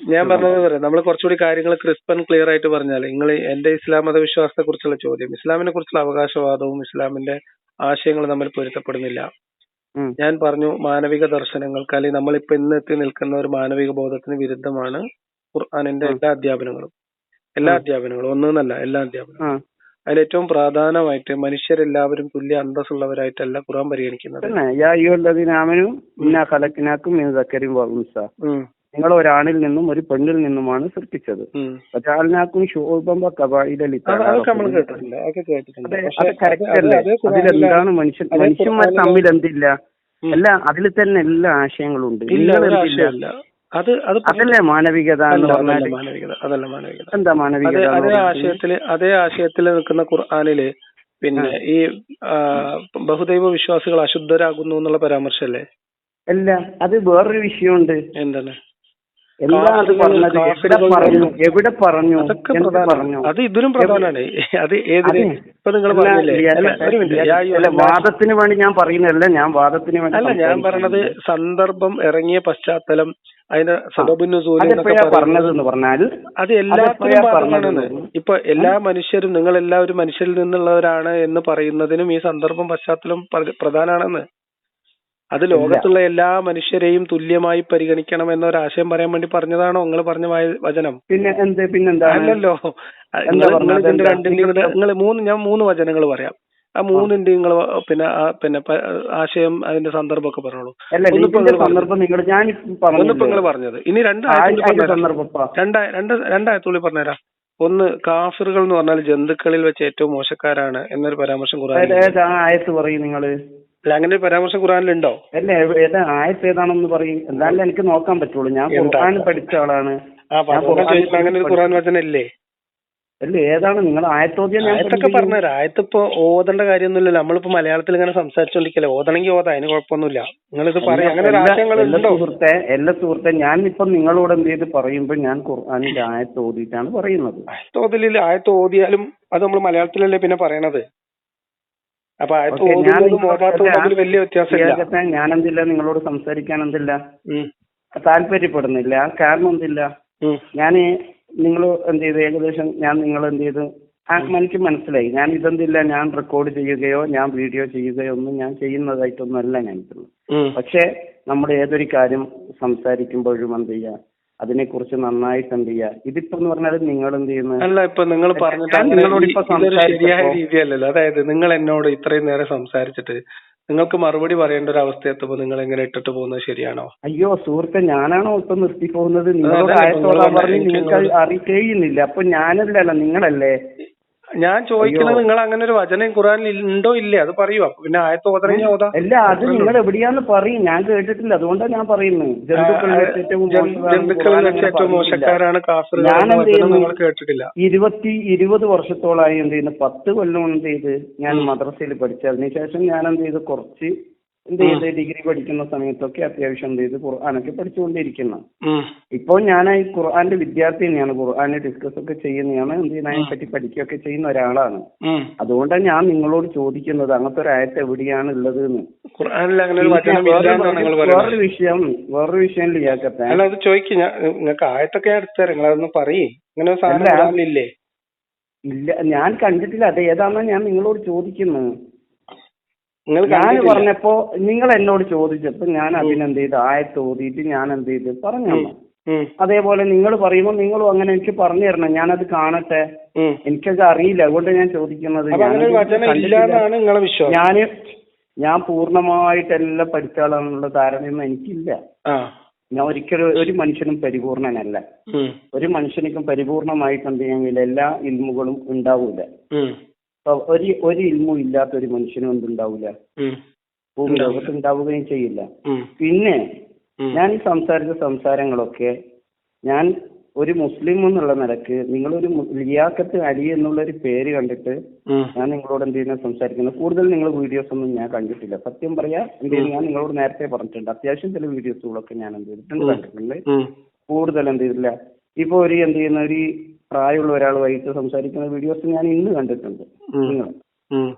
ഞാൻ പറഞ്ഞത് പറയാം. നമ്മൾ കുറച്ചുകൂടി കാര്യങ്ങൾ ക്രിസ്പൻ ക്ലിയർ ആയിട്ട് പറഞ്ഞാൽ നിങ്ങൾ എന്റെ ഇസ്ലാം മത വിശ്വാസത്തെ കുറിച്ചുള്ള ചോദ്യം. ഇസ്ലാമിനെ കുറിച്ചുള്ള അവകാശവാദവും ഇസ്ലാമിന്റെ ആശയങ്ങളും നമ്മൾ പൊരുത്തപ്പെടുന്നില്ല. ഞാൻ പറഞ്ഞു മാനവിക ദർശനങ്ങൾ അല്ലെങ്കിൽ നമ്മളിപ്പോ ഇന്ന് എത്തി നിൽക്കുന്ന ഒരു മാനവിക ബോധത്തിന് വിരുദ്ധമാണ് ഖുർആാനിന്റെ എല്ലാ അധ്യാപനങ്ങളും. എല്ലാ അധ്യാപനങ്ങളും. ഒന്നെന്നല്ല എല്ലാ അധ്യാപനങ്ങളും. അതിൽ ഏറ്റവും പ്രധാനമായിട്ട് മനുഷ്യരെല്ലാവരും തുല്യ അന്തസ്സുള്ളവരായിട്ടല്ല ഖുർആൻ പരിഗണിക്കുന്നത്. നിങ്ങൾ ഒരാണിൽ നിന്നും ഒരു പെണ്ണിൽ നിന്നുമാണ് സൃഷ്ടിച്ചത്. അതിലെന്താണ് മനുഷ്യൻ മനുഷ്യന്മാർ തമ്മിൽ എന്തില്ല? അല്ല അതിൽ തന്നെ എല്ലാ ആശയങ്ങളും ഉണ്ട് അത് അത് അതല്ലേ മാനവികത മാനവികത അതല്ല മാനവികത. എന്താ മാനവികത അതേ? ആശയത്തിൽ അതേ ആശയത്തിൽ നിൽക്കുന്ന ഖുർആാനിൽ പിന്നെ ഈ ബഹുദൈവ വിശ്വാസികൾ അശുദ്ധരാകുന്നു എന്നുള്ള പരാമർശല്ലേ? അല്ല അത് വേറൊരു വിഷയമുണ്ട്. എന്താണ് എന്താ അത് കാഫിറുകൾ- പറഞ്ഞത് എവിടെ പറഞ്ഞു? അത് ഇതിലും പ്രധാനമാണ്. അത് ഏതിന്. ഇപ്പൊ നിങ്ങൾ പറഞ്ഞില്ലേ? വാദത്തിന് വേണ്ടി ഞാൻ പറയുന്നതല്ല. ഞാൻ വാദത്തിന് വേണ്ടി അല്ല ഞാൻ പറഞ്ഞത് സന്ദർഭം ഇറങ്ങിയ പശ്ചാത്തലം അതിന്റെ സബബുന്നുസൂലി എന്നൊക്കെ പറഞ്ഞത് എന്ന് പറഞ്ഞാൽ അത് എല്ലാത്തിനും അതെപ്പോഴാ ബാധകമാണെന്ന് പറഞ്ഞത്? ഇപ്പൊ എല്ലാ മനുഷ്യരും നിങ്ങൾ എല്ലാവരും മനുഷ്യരിൽ നിന്നുള്ളവരാണ് എന്ന് പറയുന്നതിനും ഈ സന്ദർഭം പശ്ചാത്തലം പ്രധാനമാണെന്ന് പ്രധാനാണെന്ന്. അത് ലോകത്തുള്ള എല്ലാ മനുഷ്യരെയും തുല്യമായി പരിഗണിക്കണം എന്നൊരാശയം പറയാൻ വേണ്ടി പറഞ്ഞതാണോ നിങ്ങൾ പറഞ്ഞ വചനം? പിന്നെ എന്ത്? പിന്നെന്താ അല്ലല്ലോ? ഇതിന്റെ രണ്ടിന്റെയും നിങ്ങൾ മൂന്ന് ഞാൻ മൂന്ന് വചനങ്ങൾ പറയാം. ആ മൂന്നിന്റെ നിങ്ങൾ പിന്നെ പിന്നെ ആശയം അതിന്റെ. സന്ദർഭം ഒക്കെ പറഞ്ഞോളൂ ഒന്നിപ്പോ നിങ്ങൾ പറഞ്ഞു പറഞ്ഞത്. ഇനി രണ്ട് രണ്ടായിരത്തുള്ളി പറഞ്ഞുതരാം ഒന്ന് കാഫിറുകൾ എന്ന് പറഞ്ഞാൽ ജന്തുക്കളിൽ വെച്ച് ഏറ്റവും മോശക്കാരാണ് എന്നൊരു പരാമർശം ഏതാ ആയത്ത് പറയും നിങ്ങൾ. അല്ല അങ്ങനെ ഒരു പരാമർശം ഖുറാനിലുണ്ടോ അല്ല ഏതാ ആയത്ത് ഏതാണെന്ന് പറയും. എന്തായാലും എനിക്ക് നോക്കാൻ പറ്റുള്ളൂ. ഞാൻ? ഖുർആൻ പഠിച്ച ആളാണ്. അങ്ങനെ ഒരു ഖുറാൻ വചന അല്ലേ അല്ല ഏതാണ്? നിങ്ങൾ ആയത്തോദ്യം ആയത്തൊക്കെ. പറഞ്ഞുതരാം. ആയത്തിപ്പോ ഓതേണ്ട കാര്യമൊന്നുമില്ലല്ലോ. നമ്മളിപ്പോ മലയാളത്തിൽ ഇങ്ങനെ സംസാരിച്ചോണ്ടിരിക്കല്ലേ. ഓതണമെങ്കിൽ ഓതാ അതിന് കുഴപ്പമൊന്നുമില്ല. നിങ്ങളിത് പറയാം. അങ്ങനെ സുഹൃത്തെ എല്ലാ സുഹൃത്തെ ഞാൻ ഇപ്പൊ നിങ്ങളോട് എന്ത് ചെയ്ത് പറയുമ്പോൾ ഞാൻ ഖുർആാനിന്റെ ആയത്ത് ഓതിയിട്ടാണ് പറയുന്നത്. ആയത്തോതിൽ ആയത്ത് ഓതിയാലും അത് നമ്മൾ മലയാളത്തിലല്ലേ പിന്നെ പറയണത്? അപ്പൊ ഞാൻ എന്തില്ല നിങ്ങളോട് സംസാരിക്കാൻ എന്തില്ല താല്പര്യപ്പെടുന്നില്ല കാരണം എന്തില്ല ഞാൻ നിങ്ങൾ എന്ത് ചെയ്തു? ഏകദേശം ഞാൻ നിങ്ങൾ എന്ത് ചെയ്തു? ആ, എനിക്ക് മനസ്സിലായി. ഞാൻ ഇതെന്തില്ല ഞാൻ റെക്കോർഡ് ചെയ്യുകയോ ഞാൻ വീഡിയോ ചെയ്യുകയോ ഒന്നും ഞാൻ ചെയ്യുന്നതായിട്ടൊന്നും അല്ല ഞാൻ പക്ഷെ നമ്മുടെ ഏതൊരു കാര്യം സംസാരിക്കുമ്പോഴും എന്ത് ചെയ്യുക? അതിനെക്കുറിച്ച് നന്നായിട്ട് എന്ത് ചെയ്യുക ഇതിപ്പോ എന്ന് പറഞ്ഞാൽ നിങ്ങൾ എന്ത് ചെയ്യുന്നത് അല്ല ഇപ്പൊ നിങ്ങൾ പറഞ്ഞിട്ട് നിങ്ങളോട് ഇപ്പൊ ശരിയായ രീതിയല്ലല്ലോ. അതായത് നിങ്ങൾ എന്നോട് ഇത്രയും നേരം സംസാരിച്ചിട്ട് നിങ്ങൾക്ക് മറുപടി പറയേണ്ട ഒരു അവസ്ഥ എത്തുമ്പോൾ നിങ്ങൾ എങ്ങനെ ഇട്ടിട്ട് പോകുന്നത് ശരിയാണോ? അയ്യോ സുഹൃത്തെ ഞാനാണോ ഇപ്പൊ നിർത്തി പോകുന്നത്? നിങ്ങളോട് ആയത്തോളാൻ പറഞ്ഞ് നിങ്ങൾക്ക് നിങ്ങളോട് അപ്പൊ ഞാനല്ലല്ലോ നിങ്ങളല്ലേ? ഞാൻ ചോദിക്കുന്നത് നിങ്ങൾ അങ്ങനെ ഒരു വചനം ഖുറാനിൽ ഉണ്ടോ ഇല്ലേ? അത് പറയൂ. അപ്പൊ പിന്നെ ആയത്ത് ഓതണെങ്കിൽ ഓതാ. അല്ല അത് നിങ്ങൾ എവിടെയാന്ന് പറയും. ഞാൻ കേട്ടിട്ടില്ല. അതുകൊണ്ടാണ് ഞാൻ പറയുന്നത് ജന്തുക്കളിൽ വെച്ച് ഏറ്റവും. മോശക്കാരാണ്? നിങ്ങൾ കേട്ടിട്ടില്ല. ഇരുപത്തി ഇരുപത് വർഷത്തോളായി എന്ത് ചെയ്യുന്നു? പത്ത് കൊല്ലം എന്ത് ചെയ്ത് ഞാൻ മദ്രസയിൽ പഠിച്ചു. അതിനുശേഷം ഞാൻ എന്ത് ചെയ്തു? കുറച്ച് എന്ത് ചെയ്ത് ഡിഗ്രി പഠിക്കുന്ന സമയത്തൊക്കെ അത്യാവശ്യം എന്ത് ചെയ്ത് ഖുർആാനൊക്കെ പഠിച്ചുകൊണ്ടിരിക്കുന്നു. ഇപ്പോൾ ഞാൻ ഈ ഖുർആന്റെ വിദ്യാർത്ഥി തന്നെയാണ്. ഖുർആാനെ ഡിസ്കസ് ഒക്കെ ചെയ്യുന്നതാണ്. എന്ത് ചെയ്യുന്ന അതിനെ പറ്റി പഠിക്കുകയൊക്കെ ചെയ്യുന്ന ഒരാളാണ്. അതുകൊണ്ടാണ് ഞാൻ നിങ്ങളോട് ചോദിക്കുന്നത്. അങ്ങനത്തെ ഒരു ആയത്ത് എവിടെയാണ് ഉള്ളത് എന്ന് വേറൊരു- വിഷയം വേറൊരു വിഷയം ലിയാക്കത്തെ അല്ല അത് ചോദിക്കും. നിങ്ങൾക്ക് ആയത്തൊക്കെ പറയേ. സാധനം അല്ല. ഇല്ല ഞാൻ കണ്ടിട്ടില്ല. അത് ഏതാണെന്ന് ഞാൻ നിങ്ങളോട് ചോദിക്കുന്നത്. ഞാൻ. പറഞ്ഞപ്പോ നിങ്ങൾ എന്നോട് ചോദിച്ചപ്പോ ഞാൻ അതിനെന്ത് ചെയ്ത്? ആയത്ത് ഓതിയിട്ട് ഞാൻ എന്ത് ചെയ്ത്? പറഞ്ഞു. അതേപോലെ നിങ്ങൾ പറയുമ്പോൾ നിങ്ങളും അങ്ങനെ എനിക്ക് പറഞ്ഞു തരണം. ഞാനത് കാണട്ടെ. എനിക്കത് അറിയില്ല. അതുകൊണ്ട് ഞാൻ ചോദിക്കുന്നത്. ഞാൻ ഞാൻ പൂർണമായിട്ടെല്ലാം പഠിച്ച ആളാണെന്നുള്ള ധാരണയൊന്നും എനിക്കില്ല. ഞാൻ ഒരിക്കലും ഒരു മനുഷ്യനും പരിപൂർണനല്ല. ഒരു മനുഷ്യനിക്കും പരിപൂർണമായിട്ടുണ്ടെങ്കിൽ എല്ലാ ഇൽമുകളും ഉണ്ടാവൂല. ഒരു ഒരു ഇൽമും ഇല്ലാത്ത ഒരു മനുഷ്യനും എന്തുണ്ടാവില്ല. ഭൂമി ലോകത്ത് ഉണ്ടാവുകയും ചെയ്യില്ല. പിന്നെ ഞാൻ ഈ സംസാരിച്ച സംസാരങ്ങളൊക്കെ ഞാൻ ഒരു മുസ്ലിം എന്നുള്ള നിലയ്ക്ക് നിങ്ങളൊരു ലിയാക്കത്ത് അലി എന്നുള്ള ഒരു പേര് കണ്ടിട്ട് ഞാൻ നിങ്ങളോട് എന്ത് ചെയ്യുന്ന സംസാരിക്കുന്നത് കൂടുതൽ നിങ്ങൾ വീഡിയോസ് ഒന്നും ഞാൻ കണ്ടിട്ടില്ല. സത്യം പറയാ എന്ത് ചെയ്യുന്നത് ഞാൻ നിങ്ങളോട് നേരത്തെ പറഞ്ഞിട്ടുണ്ട്. അത്യാവശ്യം ചില വീഡിയോസുകളൊക്കെ ഞാൻ എന്ത് ചെയ്തിട്ടുണ്ട് കണ്ടിട്ടുണ്ട്. കൂടുതൽ എന്ത് ചെയ്തില്ല ഇപ്പൊ ഒരു എന്ത് ചെയ്യുന്ന ഒരു പ്രായമുള്ള ഒരാൾ വൈകിട്ട് സംസാരിക്കുന്ന വീഡിയോസ് ഞാൻ ഇന്ന് കണ്ടിട്ടുണ്ട്. ഉം.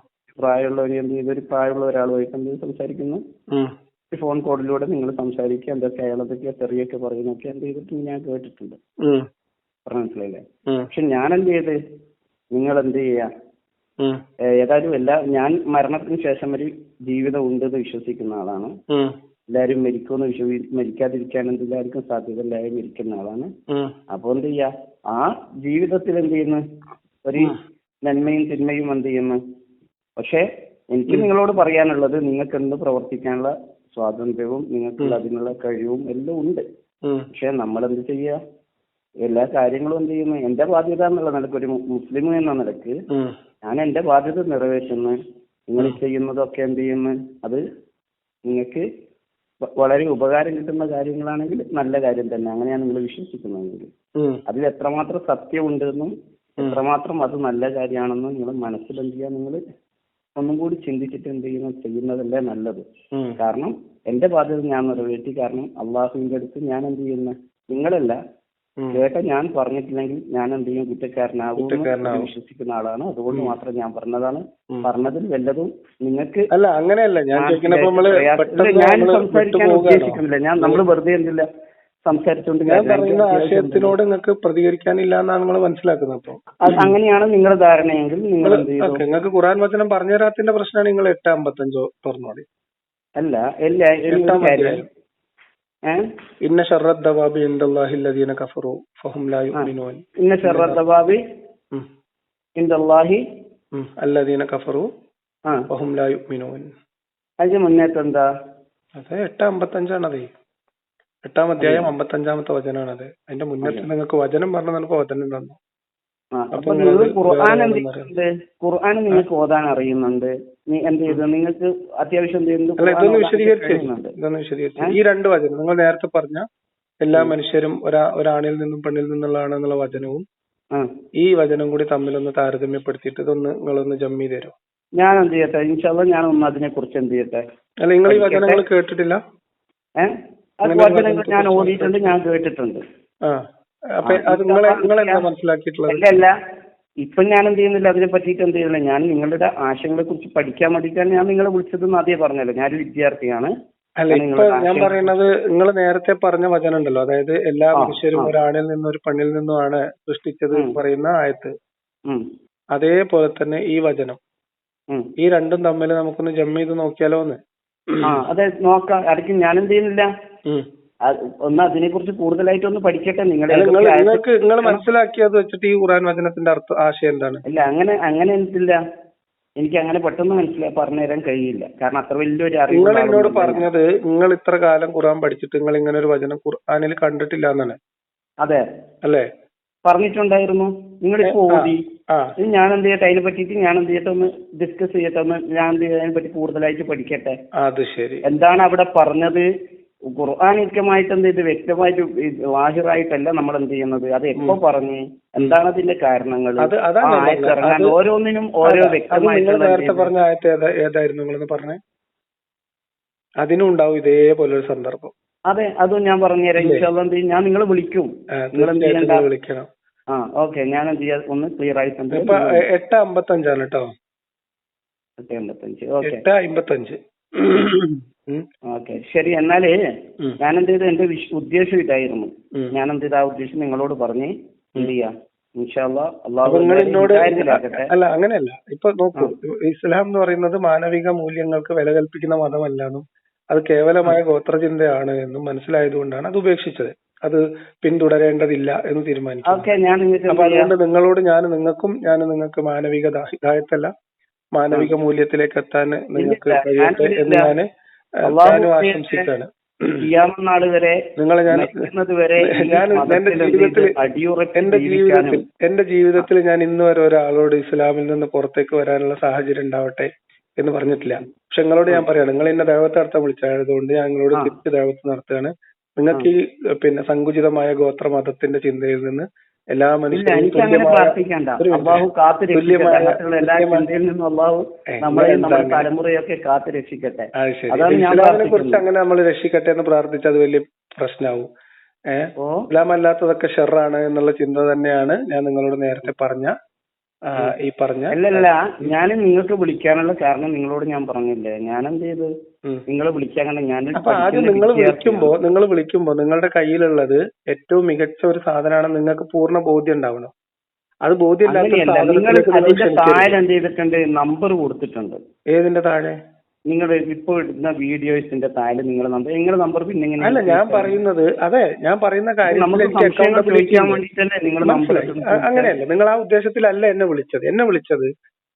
ഒരു എന്ത് ചെയ്തൊരു പ്രായമുള്ള ഒരാളുമായിട്ട് എന്ത് സംസാരിക്കുന്നു. ഫോൺ കോളിലൂടെ നിങ്ങൾ സംസാരിക്കുക. എന്തൊക്കെ അയാൾ എന്തൊക്കെ തെറിയൊക്കെ പറയുന്നൊക്കെ എന്ത് ചെയ്തിട്ട് ഞാൻ കേട്ടിട്ടുണ്ട്. മനസ്സിലായില്ലേ? പക്ഷെ ഞാൻ എന്ത് ചെയ്ത്? നിങ്ങൾ എന്ത് ചെയ്യാ? ഏതായാലും എല്ലാ ഞാൻ മരണത്തിന് ശേഷം ഒരു ജീവിതം ഉണ്ടെന്ന് വിശ്വസിക്കുന്ന ആളാണ്. എല്ലാരും മരിക്കുമെന്ന് വിശ്വസി മരിക്കാതിരിക്കാൻ എന്തെല്ലാവർക്കും സാധ്യത എല്ലാവരും മരിക്കുന്ന ആളാണ്. അപ്പൊ എന്ത് ചെയ്യാ? ആ ജീവിതത്തിൽ എന്ത് ചെയ്യുന്നു? ഒരു നന്മയും തിന്മയും എന്ത് ചെയ്യുന്നു? പക്ഷെ എനിക്ക് നിങ്ങളോട് പറയാനുള്ളത് നിങ്ങൾക്ക് എന്ത് പ്രവർത്തിക്കാനുള്ള സ്വാതന്ത്ര്യവും നിങ്ങൾക്ക് അതിനുള്ള കഴിവും എല്ലാം ഉണ്ട്. പക്ഷെ നമ്മൾ എന്ത് ചെയ്യുക? എല്ലാ കാര്യങ്ങളും എന്ത് ചെയ്യുന്നു? എന്റെ ബാധ്യത എന്നുള്ള നിലയ്ക്ക് ഒരു മുസ്ലിം എന്ന നിലയ്ക്ക് ഞാൻ എന്റെ ബാധ്യത നിറവേറ്റുന്നു. നിങ്ങൾ ചെയ്യുന്നതൊക്കെ എന്ത് ചെയ്യുന്നു? അത് നിങ്ങൾക്ക് വളരെ ഉപകാരം കിട്ടുന്ന കാര്യങ്ങളാണെങ്കിൽ നല്ല കാര്യം തന്നെ. അങ്ങനെയാണ് നിങ്ങൾ വിശ്വസിക്കുന്നതെങ്കിൽ. അതിൽ എത്രമാത്രം സത്യമുണ്ടെന്നും എത്രമാത്രം അത് നല്ല കാര്യമാണെന്നും നിങ്ങൾ മനസ്സിൽ എന്ത് ചെയ്യുക? നിങ്ങൾ ഒന്നും കൂടി ചിന്തിച്ചിട്ട് എന്ത് ചെയ്യുന്നു? ചെയ്യുന്നതല്ലേ നല്ലത്. കാരണം എന്റെ ബാധ്യത ഞാൻ നിറവേറ്റി. കാരണം അള്ളാഹുവിന്റെ അടുത്ത് ഞാൻ എന്ത് ചെയ്യുന്ന? നിങ്ങളല്ല. കേട്ട ഞാൻ പറഞ്ഞിട്ടില്ലെങ്കിൽ ഞാൻ എന്ത് ചെയ്യും? കുറ്റക്കാരനാകും. വിശ്വസിക്കുന്ന ആളാണ് അതുകൊണ്ട് മാത്രം ഞാൻ പറഞ്ഞതാണ്. പറഞ്ഞതിൽ വല്ലതും നിങ്ങൾക്ക് അല്ല അങ്ങനെയല്ല. ഞാൻ ഞാൻ സംസാരിക്കാൻ ഉദ്ദേശിക്കുന്നില്ല. ഞാൻ നമ്മൾ വെറുതെ എന്തില്ല സംസാരിച്ചുകൊണ്ട് ഞാൻ പറയുന്ന ആശയത്തിനോട് നിങ്ങൾക്ക് പ്രതികരിക്കാനില്ല എന്നാണ് നിങ്ങൾ മനസ്സിലാക്കുന്നത് അപ്പൊ. അങ്ങനെയാണ് നിങ്ങളുടെ ധാരണയെങ്കിൽ നിങ്ങൾ നിങ്ങൾക്ക് ഖുറാൻ വചനം പറഞ്ഞു തരാത്തിന്റെ പ്രശ്നമാണ് നിങ്ങൾ എട്ട് അമ്പത്തഞ്ചോ തുറന്നോളി. അല്ല ഇല്ല ഇന്ന ദവാബി കഫറു ഫഹും ലാ ഇന്ന ദവാബി ഇന്ദല്ലാഹി അല്ലദീന കഫറു ഫഹും ലാ എന്താ അത് എട്ട് അമ്പത്തഞ്ചാണത് എട്ടാം അധ്യായം അമ്പത്തഞ്ചാമത്തെ വചനമാണത് അതിന്റെ മുന്നത്തെ നിങ്ങൾക്ക് വചനം പറഞ്ഞു തന്നപ്പോ വചനം തന്നു. അപ്പൊ നിങ്ങൾ ഖുർആൻ എന്ത് ചെയ്യുന്നുണ്ട്? ഖുർആൻ നിങ്ങൾക്ക് ഓതാൻ അറിയുന്നുണ്ട്. നീ എന്ത് ചെയ്തു നിങ്ങൾക്ക് അത്യാവശ്യം എന്തെങ്കിലും ഈ രണ്ട് വചനം നിങ്ങൾ നേരത്തെ പറഞ്ഞ എല്ലാ മനുഷ്യരും ഒരാ ഒരാണിൽ നിന്നും പെണ്ണിൽ നിന്നുള്ളതാണ് എന്നുള്ള വചനവും ഈ വചനം കൂടി തമ്മിലൊന്ന് താരതമ്യപ്പെടുത്തിയിട്ട് ഇതൊന്ന് നിങ്ങളൊന്ന് ജമ്മി തരും. ഞാൻ എന്ത് ചെയ്യട്ടെ? ഇൻഷാല്ല ഞാൻ ഒന്ന് അതിനെ കുറിച്ച് എന്ത് ചെയ്യട്ടെ? അല്ല നിങ്ങൾ ഈ വചനങ്ങൾ കേട്ടിട്ടില്ല? ഏഹ് വചനങ്ങൾ ഞാൻ ഓടിയിട്ടുണ്ട് ഞാൻ കേട്ടിട്ടുണ്ട്. അല്ല അല്ല. ഇപ്പൊ ഞാൻ എന്ത് ചെയ്യുന്നില്ല അതിനെ പറ്റിയിട്ട് എന്ത് ചെയ്യുന്നില്ല. ഞാൻ നിങ്ങളുടെ ആശയങ്ങളെ കുറിച്ച് പഠിക്കാൻ വേണ്ടിയിട്ടാണ് ഞാൻ നിങ്ങളെ വിളിച്ചതെന്ന് ആദ്യം പറഞ്ഞല്ലോ. ഞാനൊരു വിദ്യാർത്ഥിയാണ്. അല്ല ഇപ്പൊ ഞാൻ പറയുന്നത് നിങ്ങൾ നേരത്തെ പറഞ്ഞ വചനം ഉണ്ടല്ലോ. അതായത് എല്ലാ മനുഷ്യരും ഒരാളിൽ ഒരാണിൽ നിന്നും ഒരു പെണ്ണിൽ നിന്നുമാണ് സൃഷ്ടിച്ചത് എന്ന് പറയുന്ന ആയത്ത്. അതേപോലെ തന്നെ ഈ വചനം. ഈ രണ്ടും തമ്മിൽ നമുക്കൊന്ന് ജമ്മ് ചെയ്ത് നോക്കിയാലോ എന്ന് അതെ നോക്കാം. ഇടയ്ക്ക് ഞാൻ എന്ത് ചെയ്യുന്നില്ല? ഒന്ന് അതിനെ കുറിച്ച് കൂടുതലായിട്ട് ഒന്ന് പഠിക്കട്ടെ നിങ്ങൾ നിങ്ങൾക്ക് നിങ്ങൾ മനസ്സിലാക്കിയത് വെച്ചിട്ട് ഈ ഖുറാൻ വചനത്തിന്റെ അർത്ഥം ആശയം എന്താണ്? ഇല്ല അങ്ങനെ അങ്ങനെ എന്തില്ല എനിക്ക് അങ്ങനെ പെട്ടെന്ന് മനസ്സിലാ പറഞ്ഞു തരാൻ കഴിയില്ല. കാരണം അത്ര വലിയൊരു അറിവ് നിങ്ങൾ എന്നോട് പറഞ്ഞത് നിങ്ങൾ ഇത്ര കാലം ഖുറാൻ പഠിച്ചിട്ട് നിങ്ങൾ ഇങ്ങനെ ഒരു വചനം ഖുർആനിൽ കണ്ടിട്ടില്ല എന്നാണ്. അതെ. അല്ലേ? പറഞ്ഞിട്ടുണ്ടായിരുന്നു. നിങ്ങൾ ഇപ്പോ ഓതി. ഞാൻ എന്ത് ചെയ്യട്ടെ? അതിനെ പറ്റിയിട്ട് ഞാൻ എന്ത് ചെയ്യട്ടെ? ഒന്ന് ഡിസ്കസ് ചെയ്യട്ടെ? ഒന്ന് ഞാൻ എന്ത് അതിനെ പറ്റി കൂടുതലായിട്ട് പഠിക്കട്ടെ? അത് ശരി. എന്താണ് അവിടെ പറഞ്ഞത്? ഖുർആാനികമായിട്ട് എന്ത് ഇത് വ്യക്തമായിട്ട് വാഹിറായിട്ടല്ല നമ്മൾ എന്ത് ചെയ്യുന്നത്? അത് എപ്പോ പറഞ്ഞു? എന്താണ് അതിന്റെ കാരണങ്ങൾ? ഇറങ്ങാൻ ഓരോന്നിനും ഓരോ എന്ത് പറഞ്ഞ ആയത്ത് ഏതായിരുന്നു നിങ്ങളൊന്ന് പറഞ്ഞേ? അതിനും ഉണ്ടാവും ഇതേപോലെ ഒരു സന്ദർഭം. അതെ അതും ഞാൻ പറഞ്ഞുതരാം? ഇൻഷാല്ലാ എന്ത് ഞാൻ നിങ്ങളെ വിളിക്കും. നിങ്ങൾ എന്ത് ചെയ്യണ്ട? വിളിക്കണം. ആ ഓക്കെ. ഞാൻ എന്ത് ചെയ്യാം? ഒന്ന് ക്ലിയർ ആയിട്ട് എട്ട് അമ്പത്തഞ്ചാണ് കേട്ടോ. എട്ട് അമ്പത്തഞ്ച് ഓക്കെ. എട്ട് അമ്പത്തഞ്ച്. ഓക്കെ. ശരി എന്നാലേ ഞാനെന്ത് ഞാൻ എന്ത് ചെയ്തു എന്റെ ഉദ്ദേശം ഇതായിരുന്നു. ഞാനെന്ത് ചെയ്തു ആ ഉദ്ദേശം നിങ്ങളോട് പറഞ്ഞ് എന്ത് ചെയ്യാം? അല്ല അങ്ങനെയല്ല. ഇപ്പൊ നോക്കൂ ഇസ്ലാം എന്ന് പറയുന്നത് മാനവിക മൂല്യങ്ങൾക്ക് വില കൽപ്പിക്കുന്ന മതമല്ലെന്നും അത് കേവലമായ ഗോത്രചിന്തയാണ് എന്നും മനസ്സിലായതുകൊണ്ടാണ് അത് ഉപേക്ഷിച്ചത്. അത് പിന്തുടരേണ്ടതില്ല എന്ന് തീരുമാനിച്ചു അപ്പൊ അതുകൊണ്ട് നിങ്ങളോട് ഞാൻ നിങ്ങൾക്കും ഞാൻ നിങ്ങൾക്ക് മാനവിക ഹിതായത്തല്ല മാനവിക മൂല്യത്തിലേക്ക് എത്താൻ നിങ്ങൾക്ക് കഴിയട്ടെ എന്ന് ഞാൻ വരെ നിങ്ങളെ ഞാൻ എന്റെ ജീവിതത്തിൽ എന്റെ ജീവിതത്തിൽ എന്റെ ജീവിതത്തിൽ ഞാൻ ഇന്ന് വരെ ഒരാളോട് ഇസ്ലാമിൽ നിന്ന് പുറത്തേക്ക് വരാനുള്ള സാഹചര്യം ഉണ്ടാവട്ടെ എന്ന് പറഞ്ഞിട്ടില്ല. പക്ഷെ നിങ്ങളോട് ഞാൻ പറയാണ് നിങ്ങൾ എന്നെ ദേവത്തെ നടത്താൻ വിളിച്ചതുകൊണ്ട് ഞാൻ നിങ്ങളോട്. തിരിച്ച് ദേവത്ത് നടത്തുകയാണ്. നിങ്ങൾക്ക് ഈ പിന്നെ സങ്കുചിതമായ ഗോത്ര മതത്തിന്റെ ചിന്തയിൽ നിന്ന് എല്ലാ മനുഷ്യരും ഇസ്ലാമിനെ കുറിച്ച് അങ്ങനെ നമ്മൾ രക്ഷിക്കട്ടെ എന്ന് പ്രാർത്ഥിച്ചാൽ അത് വലിയ പ്രശ്നമാവും ഏഹ് ഇസ്ലാം അല്ലാത്തതൊക്കെ ഷെറാണ് എന്നുള്ള ചിന്ത തന്നെയാണ് ഞാൻ നിങ്ങളോട് നേരത്തെ പറഞ്ഞ ഈ പറഞ്ഞ അല്ലല്ല ഞാൻ നിങ്ങൾക്ക് വിളിക്കാനുള്ള കാരണം നിങ്ങളോട് ഞാൻ പറഞ്ഞില്ലേ? ഞാൻ എന്ത് ചെയ്തു. നിങ്ങളെ വിളിക്കാൻ ഞാൻ അപ്പൊ ആദ്യം നിങ്ങൾ വിളിക്കുമ്പോ നിങ്ങൾ വിളിക്കുമ്പോ നിങ്ങളുടെ കയ്യിലുള്ളത് ഏറ്റവും മികച്ച ഒരു സാധനമാണ് നിങ്ങൾക്ക് പൂർണ ബോധ്യം ഉണ്ടാവണം. അത് ബോധ്യമില്ലാത്ത നമ്പർ കൊടുത്തിട്ടുണ്ട്. ഏതിന്റെ താഴെ? നിങ്ങൾ ഇപ്പോൾ ഇടുന്ന വീഡിയോസിന്റെ താഴെ നിങ്ങൾ നമ്പർ നിങ്ങളുടെ നമ്പർ പിന്നെ അല്ല ഞാൻ പറയുന്നത് അതെ ഞാൻ പറയുന്ന കാര്യം. അങ്ങനെയല്ല നിങ്ങൾ ആ ഉദ്ദേശത്തിലല്ല എന്നെ വിളിച്ചത്. എന്നെ വിളിച്ചത്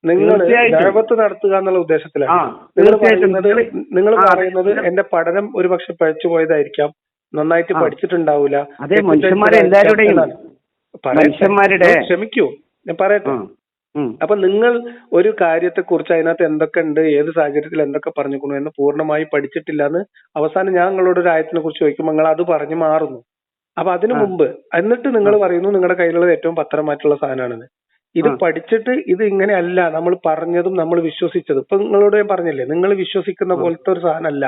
നിങ്ങൾ. ദഴവത്ത് നടത്തുക എന്നുള്ള ഉദ്ദേശത്തിലാണ്. നിങ്ങൾ പറയുന്നത് നിങ്ങൾ- പറയുന്നത് എന്റെ പഠനം ഒരു പക്ഷെ പഴിച്ചു പോയതായിരിക്കാം. നന്നായിട്ട് പഠിച്ചിട്ടുണ്ടാവൂല. പഠിച്ചിട്ടുണ്ടാവില്ല അതെ, മനുഷ്യന്മാരെ എല്ലാവരുടെയും. മനുഷ്യന്മാരുടെ- ക്ഷമിക്കൂ. ഞാൻ പറയട്ടെ. അപ്പൊ നിങ്ങൾ ഒരു കാര്യത്തെ കുറിച്ച് അതിനകത്ത് എന്തൊക്കെ ഉണ്ട് ഏത് സാഹചര്യത്തിൽ എന്തൊക്കെ പറഞ്ഞിരിക്കണു എന്ന് പൂർണമായി പഠിച്ചിട്ടില്ല എന്ന് അവസാനം ഞാൻ നിങ്ങളോട് ഒരു ആയത്തിനെ കുറിച്ച് ചോദിക്കുമ്പോൾ നിങ്ങൾ അത് പറഞ്ഞു മാറുന്നു. അപ്പൊ അതിനു മുമ്പ് എന്നിട്ട് നിങ്ങൾ പറയുന്നു നിങ്ങളുടെ കയ്യിലുള്ളത് ഏറ്റവും പത്രമായിട്ടുള്ള സാധനമാണെന്ന്. ഇത് പഠിച്ചിട്ട് ഇത് ഇങ്ങനെ അല്ല നമ്മൾ പറഞ്ഞതും നമ്മൾ വിശ്വസിച്ചതും. ഇപ്പൊ നിങ്ങളോട് ഞാൻ പറഞ്ഞില്ലേ നിങ്ങൾ വിശ്വസിക്കുന്ന പോലത്തെ ഒരു സാധനമല്ല.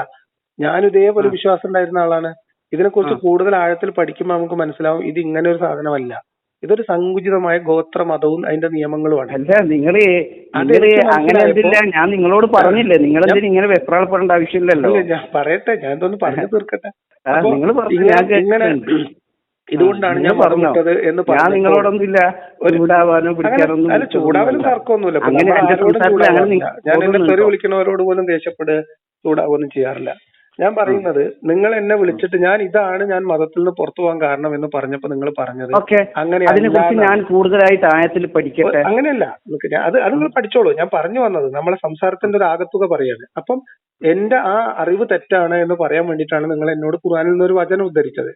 ഞാൻ ഇതേപോലെ വിശ്വാസം ഉണ്ടായിരുന്ന ആളാണ്. ഇതിനെ കുറിച്ച് കൂടുതൽ ആഴത്തിൽ പഠിക്കുമ്പോൾ നമുക്ക് മനസ്സിലാവും ഇത് ഇങ്ങനെ ഒരു സാധനമല്ല. ഇതൊരു സങ്കുചിതമായ ഗോത്ര മതവും അതിന്റെ നിയമങ്ങളുമാണ്. അല്ല നിങ്ങൾ അങ്ങനെ ഞാൻ നിങ്ങളോട് പറഞ്ഞില്ലേ നിങ്ങൾ ഇങ്ങനെ വെപ്രാളപ്പെടേണ്ട ആവശ്യമില്ലല്ലോ? ഞാൻ പറയട്ടെ. ഞാൻ ഇതൊന്ന് പറഞ്ഞു തീർക്കട്ടെ. ഇങ്ങനെ-. ഇതുകൊണ്ടാണ് ഞാൻ പറഞ്ഞത് എന്ന് ഞാൻ നിങ്ങളോടൊന്നുമില്ല. ഒരു- ചൂടാവാനോ പിടിക്കാനൊന്നും അല്ല ചൂടാവലും തർക്കമൊന്നുമില്ല ഞാൻ എന്നെ തെറി വിളിക്കുന്നവരോട് പോലും ദേഷ്യപ്പെടുക ചൂടാവൊന്നും ചെയ്യാറില്ല. ഞാൻ പറയുന്നത് നിങ്ങൾ എന്നെ വിളിച്ചിട്ട് ഞാൻ ഇതാണ് ഞാൻ മതത്തിൽ നിന്ന് പുറത്തു പോകാൻ കാരണം എന്ന് പറഞ്ഞപ്പോ നിങ്ങൾ പറഞ്ഞത്. അങ്ങനെ ഞാൻ കൂടുതലായിട്ട് ആയത്തിൽ പഠിക്കട്ടെ? അങ്ങനെയല്ല. അത് അത് നിങ്ങൾ പഠിച്ചോളൂ. ഞാൻ പറഞ്ഞു വന്നത് നമ്മളെ സംസാരത്തിന്റെ ഒരു ആകത്തുക പറയാണ്. അപ്പം എന്റെ ആ അറിവ് തെറ്റാണ് എന്ന് പറയാൻ വേണ്ടിയിട്ടാണ് നിങ്ങൾ എന്നോട് ഖുർആനിൽ നിന്ന് ഒരു വചനം ഉദ്ധരിച്ചത്.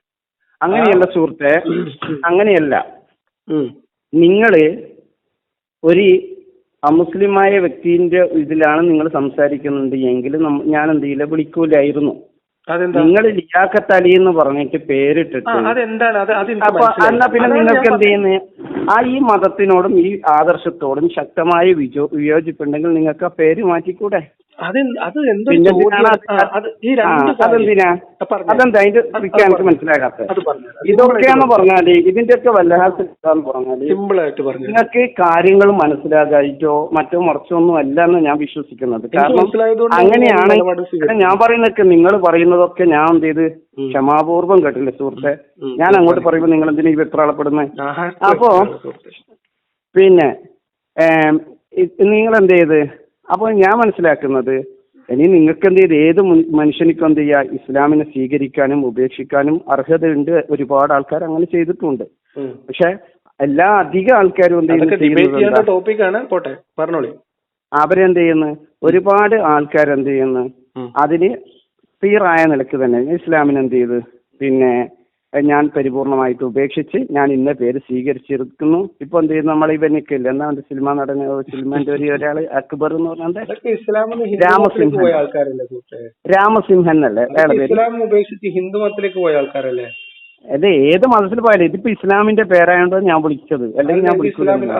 അങ്ങനെയല്ല സുഹൃത്തെ അങ്ങനെയല്ല. നിങ്ങൾ ഒരു അമുസ്ലിമായ വ്യക്തിന്റെ ഇതിലാണ് നിങ്ങൾ സംസാരിക്കുന്നുണ്ട് എങ്കിൽ ഞാൻ എന്ത് ചെയ്യില്ല വിളിക്കൂലായിരുന്നു നിങ്ങൾ ലിയാഖത്ത് അലി എന്ന് പറഞ്ഞിട്ട് പേരിട്ടിട്ട് അപ്പൊ എന്നാ പിന്നെ നിങ്ങൾക്ക് എന്ത് ചെയ്യുന്നത് ആ ഈ മതത്തിനോടും ഈ ആദർശത്തോടും ശക്തമായ വിജോ വിയോജിപ്പുണ്ടെങ്കിൽ നിങ്ങൾക്ക് ആ പേര് മാറ്റിക്കൂടെ? അത് അത് എന്തോ ഈ രണ്ട് അതെന്തിനാ. അതെന്താ? അതിന്റെ അത് ട്രിക്ക് എനിക്ക്. മനസ്സിലാകാത്തത്. ഇതൊക്കെയാന്ന് പറഞ്ഞാൽ ഇതിന്റെയൊക്കെ പറഞ്ഞാൽ സിമ്പിൾ ആയിട്ട് പറഞ്ഞു. നിങ്ങൾക്ക് കാര്യങ്ങൾ മനസ്സിലാകായിട്ടോ മറ്റോ മറിച്ചോ ഒന്നും അല്ല എന്ന് ഞാൻ വിശ്വസിക്കുന്നത്. കാരണം അങ്ങനെയാണ് ഞാൻ പറയുന്നതൊക്കെ നിങ്ങൾ പറയുന്നതൊക്കെ ഞാൻ എന്ത് ചെയ്ത് ക്ഷമാപൂർവം കേട്ടില്ല സുഹൃത്തെ? ഞാൻ അങ്ങോട്ട് പറയുമ്പോൾ നിങ്ങൾ എന്തിനാ ഈ വെപ്രാളപ്പെടുന്നത് അപ്പോ. പിന്നെ നിങ്ങൾ എന്ത് ചെയ്ത്? അപ്പോൾ ഞാൻ മനസ്സിലാക്കുന്നത് ഇനി നിങ്ങൾക്ക് എന്ത് ചെയ്ത്? ഏത് മനുഷ്യനിക്കും എന്ത് ചെയ്യുക ഇസ്ലാമിനെ സ്വീകരിക്കാനും ഉപേക്ഷിക്കാനും അർഹതയുണ്ട് ഒരുപാട് ആൾക്കാർ അങ്ങനെ ചെയ്തിട്ടുണ്ട്. പക്ഷെ എല്ലാ അധിക ആൾക്കാരും എന്ത് ചെയ്യുന്നത്? ടോപ്പിക്കാണ് പോട്ടെ പറഞ്ഞോളി. അവരെന്ത് ചെയ്യുന്നു? ഒരുപാട് ആൾക്കാർ എന്ത് ചെയ്യുന്നു. അതിന് ആയ നിലയ്ക്ക് തന്നെ ഇസ്ലാമിന് എന്ത് ചെയ്ത്? പിന്നെ ഞാൻ പരിപൂർണമായിട്ട് ഉപേക്ഷിച്ച് ഞാൻ ഇന്ന പേര് സ്വീകരിച്ചിരിക്കുന്നു. ഇപ്പൊ എന്ത് ചെയ്യുന്നു? നമ്മളെ ഇവ നിൽക്കില്ല എന്നാ അവന്റെ സിനിമ നടൻ സിനിമന്റെ ഒരു ഒരാൾ അക്ബർ എന്ന് പറഞ്ഞാൽ രാമസിംഹൻ. രാമസിംഹൻ അല്ലേ? ഇസ്ലാം ഉപേക്ഷിച്ച് ഹിന്ദുമതത്തിലേക്ക് പോയ ആൾക്കാരല്ലേ? അത് ഏത് മതത്തിൽ പോയാലും ഇതിപ്പോ ഇസ്ലാമിന്റെ പേരായോണ്ട് ഞാൻ വിളിച്ചത്. അല്ലെങ്കിൽ ഞാൻ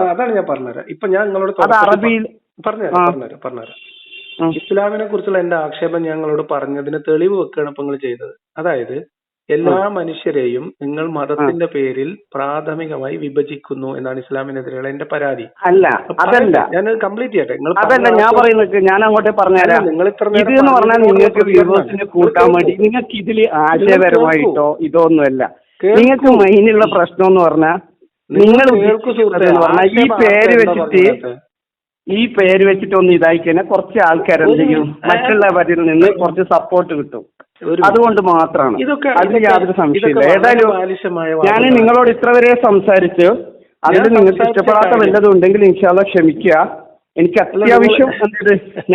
അതാണ് ഞാൻ പറഞ്ഞുതരാം ഇപ്പൊ ഞാൻ നിങ്ങളോട് അത് അറബിയിൽ പറഞ്ഞുതരാം ആ. പറഞ്ഞുതരാം പറഞ്ഞുതരാം. ഉം. ഇസ്ലാമിനെ കുറിച്ചുള്ള എന്റെ ആക്ഷേപം ഞങ്ങളോട് പറഞ്ഞതിന് തെളിവ് വെക്കുകയാണ് ഇപ്പൊ നിങ്ങൾ ചെയ്തത്. അതായത് എല്ലാ മനുഷ്യരെയും നിങ്ങൾ മതത്തിന്റെ പേരിൽ പ്രാഥമികമായി വിഭജിക്കുന്നു എന്നാണ് ഇസ്ലാമിനെതിരെയുള്ള എന്റെ പരാതി. അല്ല അതല്ല. ഞാൻ കംപ്ലീറ്റ് ചെയ്യട്ടെ. നിങ്ങൾ അതല്ല ഞാൻ പറയുന്നത് ഞാൻ അങ്ങോട്ട് പറഞ്ഞുതരാം. നിങ്ങൾ ഇത്ര ഇത് എന്ന് പറഞ്ഞാൽ നിങ്ങൾക്ക് വ്യൂവേഴ്സിനെ കൂട്ടാൻ. വേണ്ടി നിങ്ങൾക്ക് ഇതിൽ ആശയപരമായിട്ടോ ഇതൊന്നുമല്ല. നിങ്ങൾക്ക് മെയിനുള്ള പ്രശ്നം എന്ന് പറഞ്ഞാൽ നിങ്ങൾ ഈ പേര് വെച്ചിട്ട് ഈ പേര് വെച്ചിട്ട് ഒന്ന് ഇതായി കഴിഞ്ഞാൽ കുറച്ച് ആൾക്കാർ എന്ത് ചെയ്യും മറ്റുള്ളവരിൽ നിന്ന് കുറച്ച് സപ്പോർട്ട് കിട്ടും. അതുകൊണ്ട് മാത്രമാണ് ഇതൊക്കെ യാതൊരു സംശയമില്ല ഏതായാലും ഞാൻ നിങ്ങളോട് ഇത്ര വരെ സംസാരിച്ചു. അതിൽ നിങ്ങൾക്ക് ഇഷ്ടപ്പെടാത്ത വല്ലതും ഉണ്ടെങ്കിൽ ഇൻഷാല്ല ക്ഷമിക്കുക. എനിക്ക് അത്യാവശ്യം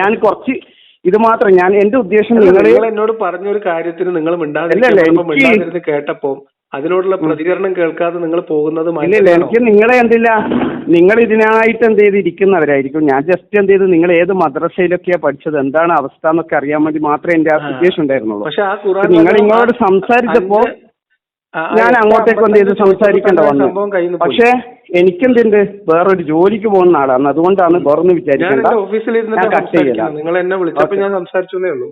ഞാൻ കുറച്ച് ഇത് മാത്രം ഞാൻ എന്റെ ഉദ്ദേശം നിങ്ങൾ എന്നോട് പറഞ്ഞ ഒരു കാര്യത്തിന് നിങ്ങൾ കേട്ടപ്പോ അതിനോടുള്ള പ്രതികരണം കേൾക്കാതെ നിങ്ങൾ പോകുന്നത് ഇല്ല ഇല്ല എനിക്ക് നിങ്ങളെ എന്തില്ല? നിങ്ങൾ ഇതിനായിട്ട് എന്ത് ചെയ്ത് ഇരിക്കുന്നവരായിരിക്കും. ഞാൻ ജസ്റ്റ് എന്ത് ചെയ്ത് നിങ്ങൾ ഏത് മദ്രസയിലൊക്കെയാ പഠിച്ചത്? എന്താണ് അവസ്ഥ എന്നൊക്കെ അറിയാൻ വേണ്ടി മാത്രമേ എന്റെ ആ സിറ്റുവേഷൻ ഉദ്ദേശം ഉണ്ടായിരുന്നുള്ളൂ. പക്ഷെ ആ ഖുറാൻ നിങ്ങൾ നിങ്ങളോട് സംസാരിച്ചപ്പോ ഞാൻ അങ്ങോട്ടേക്ക് എന്ത് ചെയ്ത് സംസാരിക്കേണ്ട വന്നു. പക്ഷെ എനിക്കെന്തിണ്ട്? വേറൊരു ജോലിക്ക് പോകുന്ന ആളാണ്. അതുകൊണ്ടാണ് വേറൊന്ന് വിചാരിക്കേണ്ട. ഓഫീസിൽ ഞാൻ കട്ട് നിങ്ങൾ എന്നെ വിളിച്ചപ്പോൾ. ഞാൻ സംസാരിച്ചേ ഉള്ളൂ.